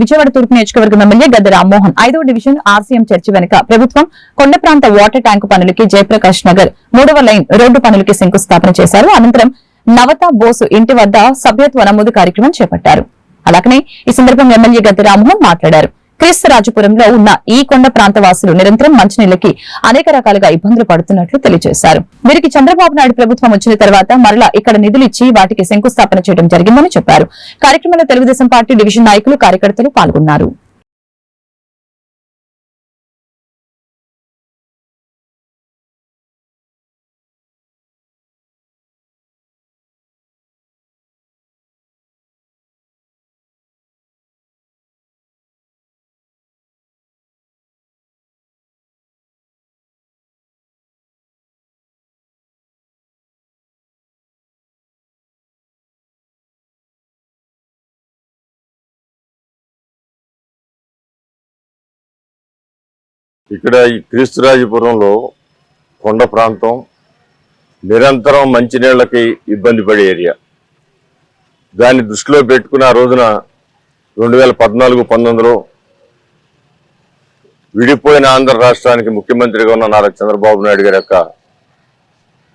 విజయవాడ తూర్పు నియోజకవర్గం ఎమ్మెల్యే గద్ద రామ్మోహన్. ఐదవ డివిజన్ ఆర్సీఎం చర్చి వెనుక ప్రభుత్వం కొండ ప్రాంత వాటర్ ట్యాంకు పనులకి జయప్రకాష్ నగర్. మూడవ లైన్ రోడ్డు పనులకి శంకుస్థాపన చేశారు. అనంతరం నవత బోసు ఇంటి వద్ద సభ్యత్వ నమోదు కార్యక్రమం చేపట్టారు. అలాగనే ఈ సందర్భంగా ఎమ్మెల్యే గద్ద రామ్మోహన్ మాట్లాడారు. క్రీస్తురాజపురంలో ఉన్న ఈ కొండ ప్రాంత వాసులు నిరంతరం మంచినీళ్ళకి అనేక రకాలుగా ఇబ్బందులు పడుతున్నట్లు తెలియజేశారు. వీరికి చంద్రబాబు నాయుడు ప్రభుత్వం వచ్చిన తర్వాత మరలా ఇక్కడ నిధులిచ్చి వాటికి శంకుస్థాపన చేయడం జరిగిందని చెప్పారు. కార్యక్రమంలో తెలుగుదేశం పార్టీ డివిజన్ నాయకులు కార్యకర్తలు పాల్గొన్నారు. ఇక్కడ ఈ క్రీస్తురాజపురంలో కొండ ప్రాంతం నిరంతరం మంచినీళ్ళకి ఇబ్బంది పడే ఏరియా. దాన్ని దృష్టిలో పెట్టుకుని ఆ రోజున రెండు వేల పద్నాలుగు పంతొమ్మిదిలో విడిపోయిన ఆంధ్ర రాష్ట్రానికి ముఖ్యమంత్రిగా ఉన్న నారా చంద్రబాబు నాయుడు గారి యొక్క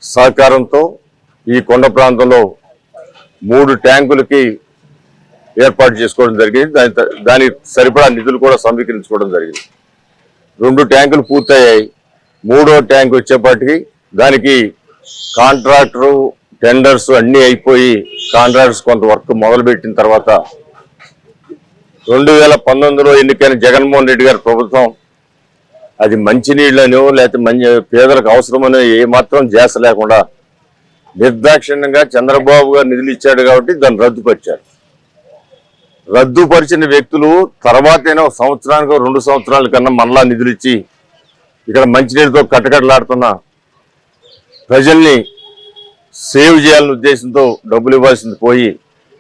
సహకారంతో ఈ కొండ ప్రాంతంలో మూడు ట్యాంకులకి ఏర్పాటు చేసుకోవడం జరిగింది. దాని దానికి సరిపడా నిధులు కూడా సమీకరించుకోవడం జరిగింది. రెండు ట్యాంకులు పూర్తయ్యాయి. మూడో ట్యాంక్ వచ్చేపాటికి దానికి కాంట్రాక్టరు టెండర్స్ అన్నీ అయిపోయి కాంట్రాక్టర్స్ కొంత వర్క్ మొదలుపెట్టిన తర్వాత రెండు వేల పంతొమ్మిదిలో ఎన్నికైన జగన్మోహన్ రెడ్డి గారి ప్రభుత్వం అది మంచినీళ్ళనో లేకపోతే మంచి పేదలకు అవసరమనో ఏమాత్రం చేస లేకుండా నిర్దాక్షిణ్యంగా చంద్రబాబు గారు నిధులు ఇచ్చాడు కాబట్టి దాన్ని రద్దుపరిచారు. రద్దుపరిచిన వ్యక్తులు తర్వాతైనా ఒక సంవత్సరానికి రెండు సంవత్సరాల కన్నా మళ్ళా నిధులు ఇచ్చి ఇక్కడ మంచినీళ్ళతో కట్టకట్టలాడుతున్న ప్రజల్ని సేవ్ చేయాలనే ఉద్దేశంతో డబ్బులు ఇవ్వాల్సింది పోయి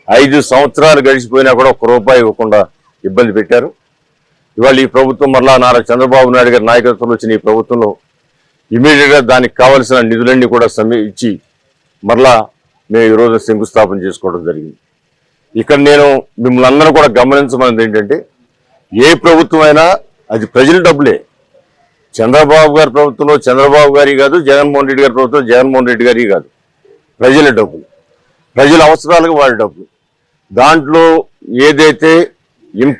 ఐదు సంవత్సరాలు గడిచిపోయినా కూడా ఒక రూపాయి ఇవ్వకుండా ఇబ్బంది పెట్టారు. ఇవాళ ఈ ప్రభుత్వం మరలా నారా చంద్రబాబు నాయుడు గారి నాయకత్వంలో వచ్చిన ఈ ప్రభుత్వంలో ఇమీడియట్గా దానికి కావలసిన నిధులన్నీ కూడా సమీ ఇచ్చి మరలా మేము ఈరోజు శంకుస్థాపన చేసుకోవడం జరిగింది. ఇక్కడ నేను మిమ్మల్ని అందరూ కూడా గమనించమన్నది ఏంటంటే ఏ ప్రభుత్వం అయినా అది ప్రజల డబ్బులే. చంద్రబాబు గారి ప్రభుత్వంలో చంద్రబాబు గారి కాదు జగన్మోహన్ రెడ్డి గారి ప్రభుత్వం జగన్మోహన్ రెడ్డి గారి కాదు. ప్రజల డబ్బులు. ప్రజల అవసరాలకు వాళ్ళ డబ్బులు. దాంట్లో ఏదైతే ఇంప